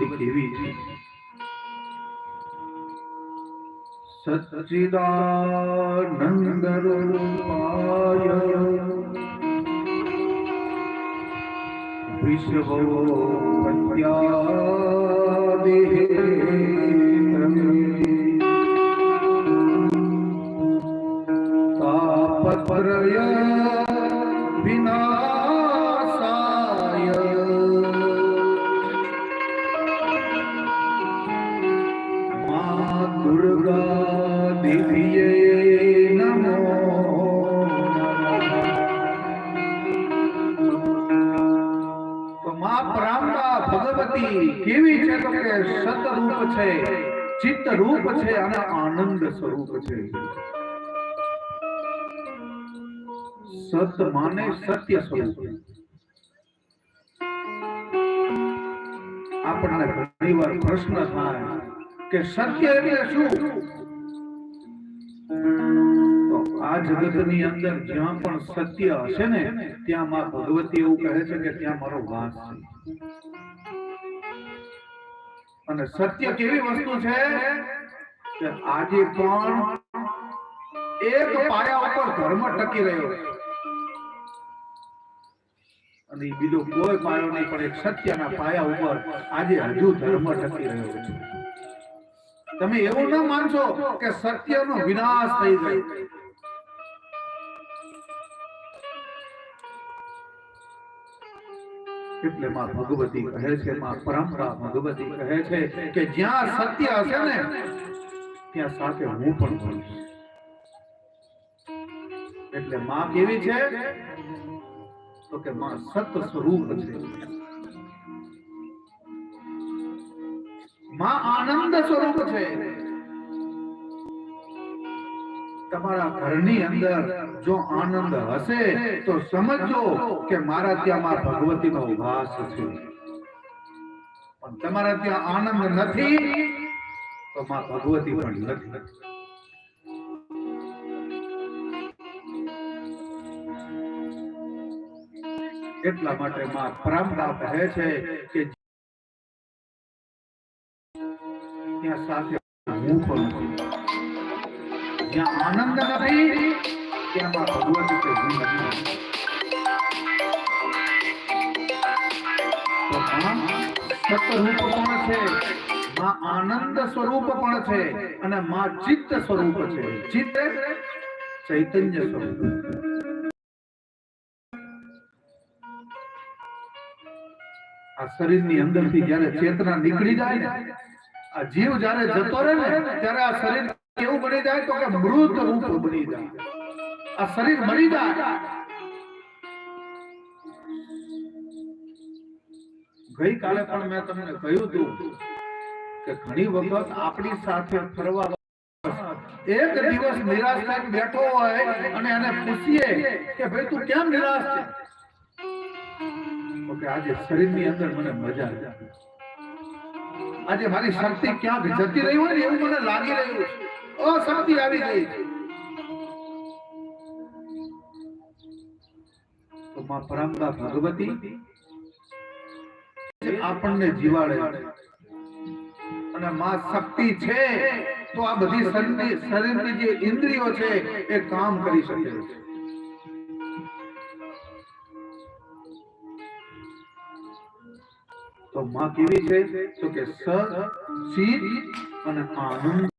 ભગવતી કેવી છે સચ્ચિદાનંદ રૂપાય તાપત્રય વિનાશાય રૂપ છે અને આનંદ સ્વરૂપ છે. સત માને સત્ય સ્વરૂપ. આપણને ઘણી વાર પ્રશ્ન થાય કે સત્ય એટલે શું? આ આ જગતની અંદર જ્યાં પણ સત્ય હશે ને, ત્યાં માં ભગવતી એવું કહે છે કે ત્યાં મારો વાસ છે. અને સત્ય કેવી વસ્તુ છે કે આજે પણ એક પાયા ઉપર ધર્મ ટકી રહ્યો અને બીજો કોઈ પાયો નહીં, પણ એક સત્યના પાયા ઉપર આજે હજુ ધર્મ ટકી રહ્યો છે. તમે એવું ન માનશો કે સત્યનો વિનાશ થઈ જાય. એટલે માં ભગવતી કહે છે માં પરંપરા ભગવતી કહે છે કે જ્યાં સત્ય હશે ને ત્યાં સાથે હું પણ હોઈશ એટલે માં કેવી છે? તો કે માં સત સ્વરૂપ છે। માં આનંદ સ્વરૂપ છે। તમારા ઘરની અંદર જો આનંદ હશે, તો સમજો કે મારા ત્યાં માં ભગવતીનો વાસ છે પણ તમારા ત્યાં આનંદ નથી, તો માં ભગવતી પણ નથી એટલા માટે માં પરંપરા કહે છે કે ત્યાં સાથે હું પણ. જ્યાં આનંદ નથી ત્યાં ભગવતી સતરૂપ પણ છે? માં આનંદ સ્વરૂપ સ્વરૂપ સ્વરૂપ. જ્યારે ચેતના નીકળી જાય આ જીવ જ્યારે જતો રહે ને, ત્યારે આ શરીર કેવું બની જાય તો કે મૃત રૂપ બની જાય. આ શરીર મરી જાય. ગઈકાલે પણ મેં તમને કહ્યું હતું કે ઘણી વખત આપણી સાથે ફરવા એક દિવસ નિરાશ થઈને બેઠો હોય અને એને પૂછીએ કે ભાઈ તું કેમ નિરાશ છે? તો કે આજે શરીરની અંદર મને મજા આજે મારી શક્તિ ક્યાંક જતી રહી હોય ને એવું મને લાગી રહ્યું છે. અશક્તિ આવી ગઈ. પરંપરા ભગવતી આપણને જીવાડે અને માં શક્તિ છે, તો આ બધી શરીરની શરીરની જે ઇન્દ્રિયો છે, એ કામ કરી શકે છે. તો માં કેવી છે? તો કે સ ચિત અને આનંદ.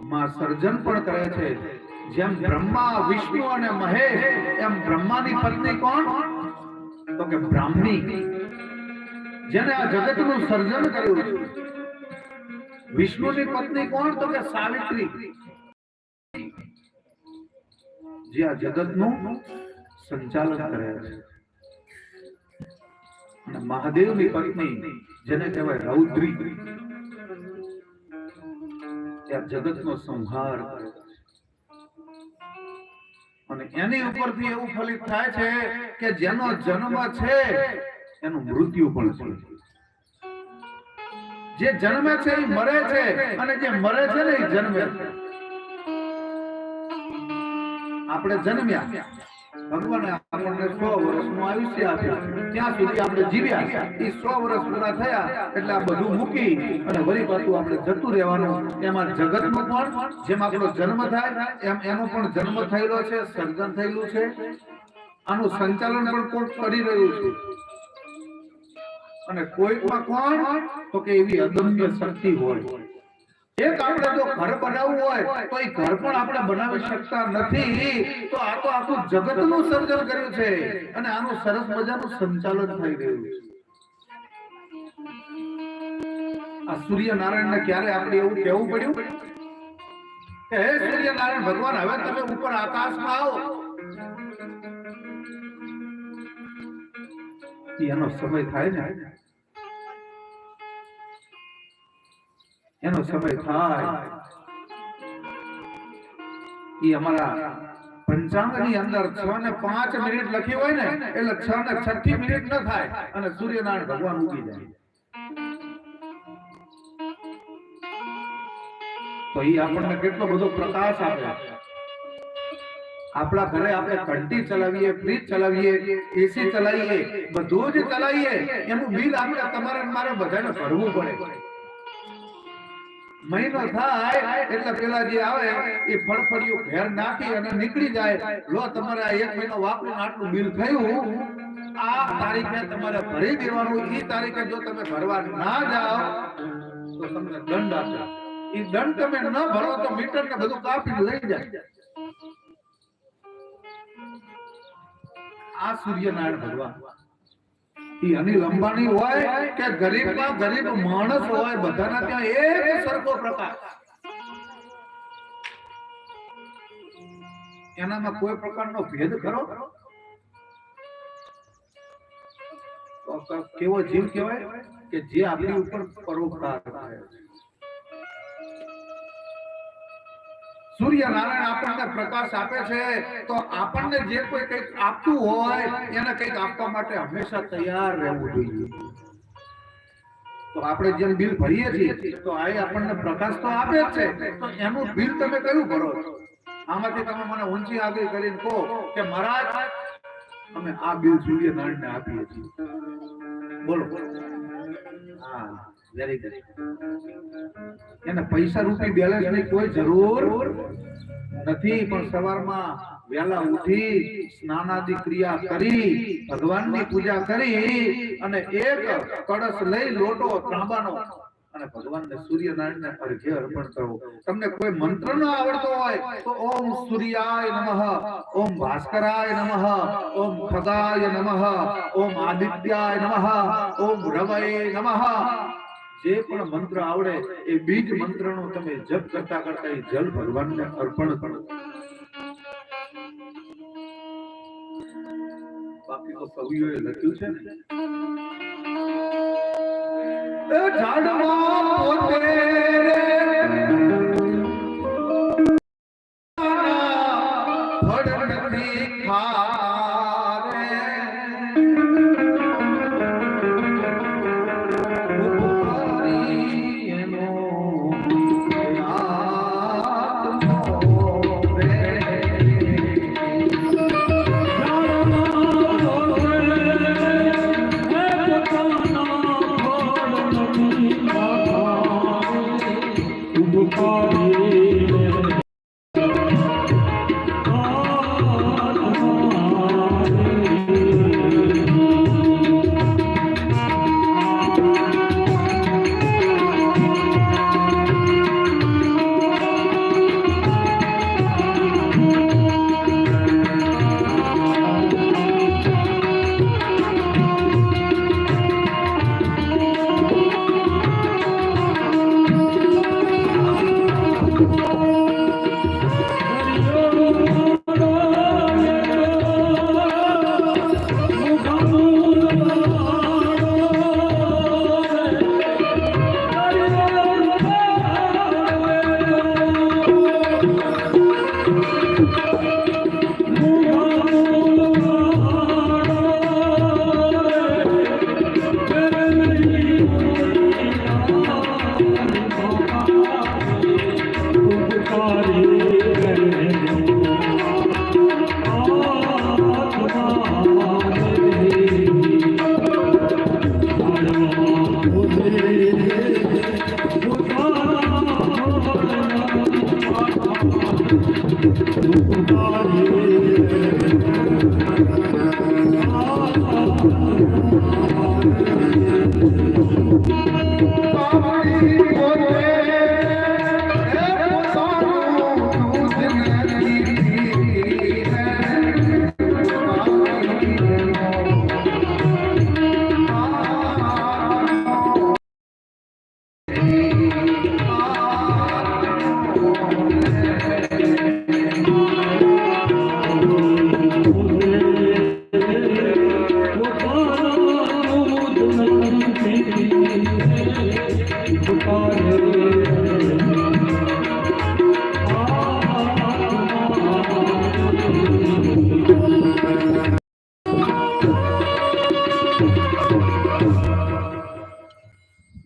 માં સર્જન પણ કરે છે, જેમ બ્રહ્મા, વિષ્ણુ અને મહેશ, એમ બ્રહ્માની પત્ની કોણ? તો કે બ્રાહ્મણી જેને આ જગતનું સર્જન કર્યું છે. વિષ્ણુની પત્ની કોણ? તો કે સાવિત્રી. જે આ જગતનું સંચાલન કરે છે. અને મહાદેવની પત્ની, જેને કહેવાય રૌદ્રી. તે આ જગતનો સંહાર અને એની ઉપરથી એવું ફલિત થાય છે કે જેનો જન્મ છે, એનું મૃત્યુ પણ છે જે જન્મે છે એ મરે છે અને જે મરે છે ને એ જન્મે છે. આપણે જન્મ્યા. જન્મ થાય, એમ એનો પણ જન્મ થયેલો છે, સર્જન થયેલું છે. આનું સંચાલન પણ કોણ કરી રહ્યું છે. અને કોઈકમાં કોણ? તો કે એવી અદમ્ય શક્તિ હોય. એક આપણે જો ઘર બનાવવું હોય, તો એ ઘર પણ આપણે બનાવી શકતા નથી. તો આ તો આખું જગતનું સર્જન કર્યું છે. અને આનું સરસ મજાનું સંચાલન થઈ રહ્યું છે. આ સૂર્યનારાયણ ને ક્યારે આપણે એવું કહેવું પડ્યું? કે હે સૂર્યનારાયણ ભગવાન, હવે તમે ઉપર આકાશમાં આવો. એનો સમય થાય ને. એનો સમય થાય. એ અમારા પંચાંગની અંદર છ ને પાંચ મિનિટ લખી હોય ને, એટલે છ ને છઠ્ઠી મિનિટ ન થાય અને સૂર્યનારાયણ ભગવાન ઉગી જાય. તો એ આપણને કેટલો બધો પ્રકાશ આપે. આપણા ઘરે આપણે ઘંટી ચલાવીએ, ફ્રીજ ચલાવીએ એસી ચલાવીએ, બધું જ ચલાવીએ, એનું બિલ આપણે તમારે મારે બધાને ભરવું પડે. મહિનો થાય એટલે પેલા જે આવે, એ ફળફળિયું ઘેર નાખી અને નીકળી જાય. લો, તમારે એક મહિનો વાપરીને આટલું બિલ થયું, આ તારીખે તમારે ભરી દેવાનું. એ તારીખે જો તમે ભરવા ના જાઓ, તો તમને દંડ આપે. એ દંડ તમે ન ભરો તો મીટર ને બધું કાપી લઈ જાય. આ સૂર્યનારાયણ ભગવાન. અનિલ અંબાણી હોય કે ગરીબમાં ગરીબ માણસ હોય, બધાના ત્યાં એક સરખો પ્રકાશ એનામાં કોઈ પ્રકારનો ભેદ ખરો? કેવો જીવ કહેવાય? કે જે આપણી ઉપર પરોપકાર કરે સૂર્યનારાયણ આપણને પ્રકાશ આપે છે, તો આપણને જે કોઈ કંઈક આપતું હોય, એને કંઈક આપવા માટે હંમેશા તૈયાર રહેવું જોઈએ. તો આપણે જેમ બિલ ભરીએ છીએ, તો આ આપણને પ્રકાશ તો આપે છે, તો એનું બિલ તમે કયું ભરો? આમાંથી તમે મને ઊંચી આગળ કરીને કહો કે, મહારાજ, અમે આ બિલ સૂર્યનારાયણને આપીએ છીએ. બોલો. હા. એને પૈસા રૂપી બેલેન્સની કોઈ જરૂર નથી, પણ સવારમાં વેલા ઉઠી સ્નાનાદિ ક્રિયા કરી, ભગવાનની પૂજા કરી અને એક કળશ લઈ લોટો તાંબાનો અને ભગવાનને સૂર્યનારાયણને અર્ઘ્ય અર્પણ કરવો તમને કોઈ મંત્ર ન આવડતો હોય તો ઓમ સૂર્યાય નમઃ, ઓમ ભાસ્કરાય નમઃ, ઓમ ખગાય નમઃ, ઓમ આદિત્યાય નમઃ, ઓમ રવય નમઃ જે પણ મંત્ર આવડે એ બીજ મંત્રનો તમે જપ કરતા કરતા એ જલ ભગવાનને અર્પણ કરો. બાકી તો કવિઓએ લખ્યું છે ને. ફળ નથી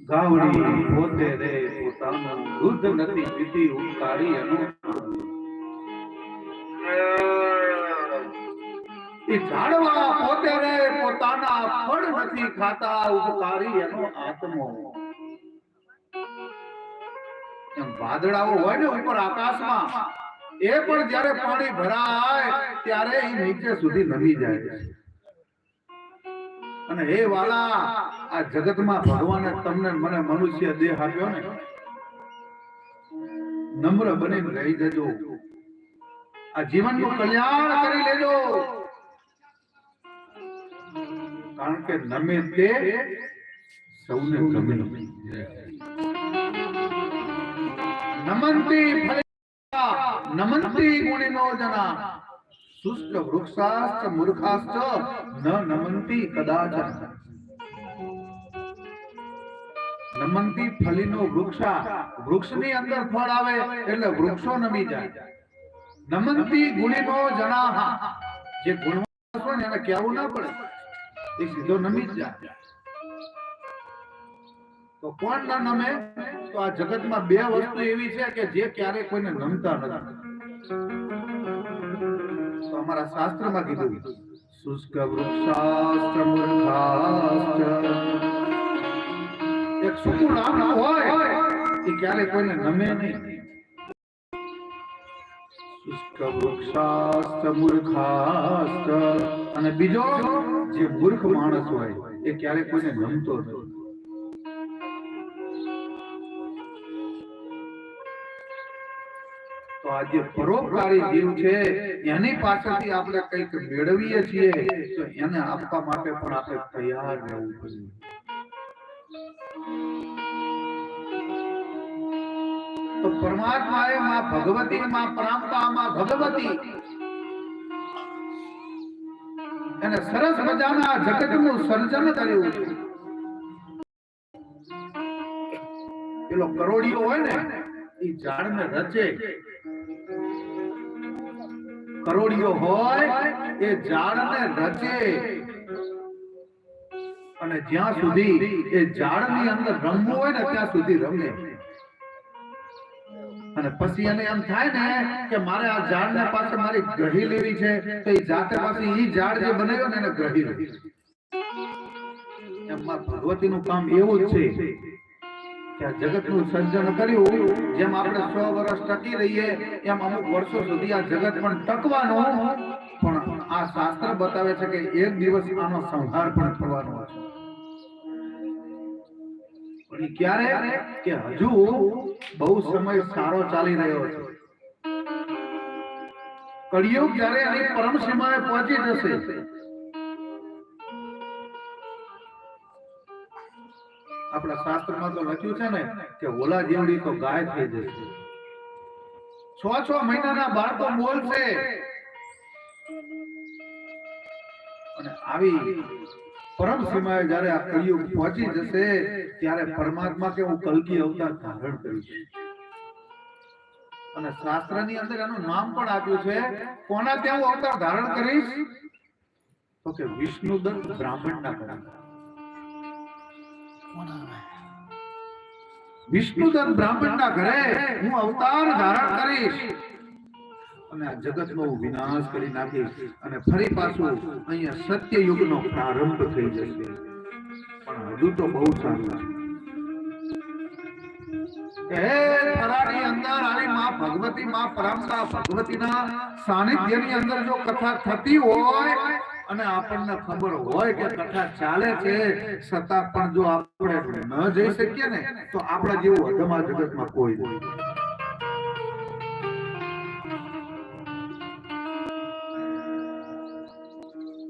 ગાવડી પોતે રે પોતાનું દૂધ નથી પીતી ઉતારી એ ઝાડવા પોતે રે પોતાના ફળ નથી ખાતા ઉપકારી એનો આત્મો. વાદળાઓ હોય ને ઉપર આકાશમાં, એ પણ જ્યારે પાણી ભરાય, ત્યારે એ નીચે સુધી નમી જાય અને હે વાલા આ જગતમાં ભગવાને તમને મને મનુષ્ય દેહ આપ્યો ને, નમ્ર બનીને રહી જજો. આ જીવનનું કલ્યાણ કરી લેજો. કારણ કે નમે તે સૌને ગમે. નમંતી નમંતી ગુણિનો જના. શુષ્ક વૃક્ષાશ્ચ મૂર્ખાશ્ચ ન નમંતી કદાચન. નમંતી ફલીનો વૃક્ષા વૃક્ષની અંદર ફળ આવે એટલે વૃક્ષો નમી જાય. નમંતી ગુણીનો જનાહા. જે ગુણવાન હોય ને એને કહેવું ના પડે. એ સીધો નમી જાય. તો કોણ ના નમે? તો આ જગતમાં બે વસ્તુ એવી છે કે જે ક્યારે કોઈને નમતા નથી. તો અમારા શાસ્ત્રમાં કીધું. શુષ્ક વૃક્ષાસ્ત્ર મૂર્ખાસ્ત્ર. અને બીજો જે મૂર્ખ માણસ હોય, એ ક્યારે કોઈને નમતો નથી. તો આ જે પરોપકારી જીવ છે, એની પાસેથી આપણે કંઈક મેળવીએ છીએ, તો એને આપવા માટે પણ આપણે તૈયાર રહેવું જોઈએ તો પરમાત્મા એ માં ભગવતી, માં પ્રાંતા માં ભગવતી. અને સરસ મજાના જગતનું સર્જન કર્યું. પેલો કરોડીઓ હોય ને એ ઝાડને રચે. કરોડીઓ હોય, એ ઝાડને રચે. અને જ્યાં સુધી એ ઝાડની અંદર રમવું હોય ને, ત્યાં સુધી રમે અને પછી એને એમ થાય ને કે મારે આ ઝાડને પાસે મારી ગ્રહી લેવી છે, તો એ જાતે પાછી એ ઝાડ જે બનાવ્યો ને એને ગ્રહી લેવી એમ માં ભગવતીનું કામ એવું છે કે આ જગતનું સર્જન કર્યું, જેમ આપણે સો વર્ષ ટકી રહીએ, એમ અમુક વર્ષો સુધી આ જગત પણ ટકવાનું, પણ આ શાસ્ત્ર બતાવે છે કે એક દિવસ આનો સંહાર પણ થવાનો છે. ક્યારે? કે હજુ બહુ સમય સારો ચાલી રહ્યો છે. કળિયુગ જ્યારે એની પરમ સીમાએ પહોંચી જશે, આપણા શાસ્ત્રમાં તો લખ્યું છે ને કે ઓલા જેવડી તો ગાય થઈ જશે. છ છ મહિનાના બાળકો બોલશે અને આવી પરમ સીમાએ જ્યારે આ કળિયુગ પહોંચી જશે, ત્યારે પરમાત્મા કે હું કલ્કી અવતાર ધારણ કરીશ અને શાસ્ત્રની અંદર એનું નામ પણ આપ્યું છે, કોના ત્યાં હું અવતાર ધારણ કરીશ? તો કે વિષ્ણુદત્ત બ્રાહ્મણના ઘરે. વિષ્ણુદત્ત બ્રાહ્મણના ઘરે હું અવતાર ધારણ કરીશ. અને આ જગતનો વિનાશ કરી નાખીશ અને ફરી પાછું અહીંયા સત્ય યુગનો પ્રારંભ થઈ જશે. પણ હજુ તો બહુ સારું. છે માં કથા થતી હોય અને આપણને ખબર હોય કે કથા ચાલે છે, છતાં પણ જો આપણે ન જઈ શકીએ ને, તો આપણા જેવું જગતમાં કોઈ નથી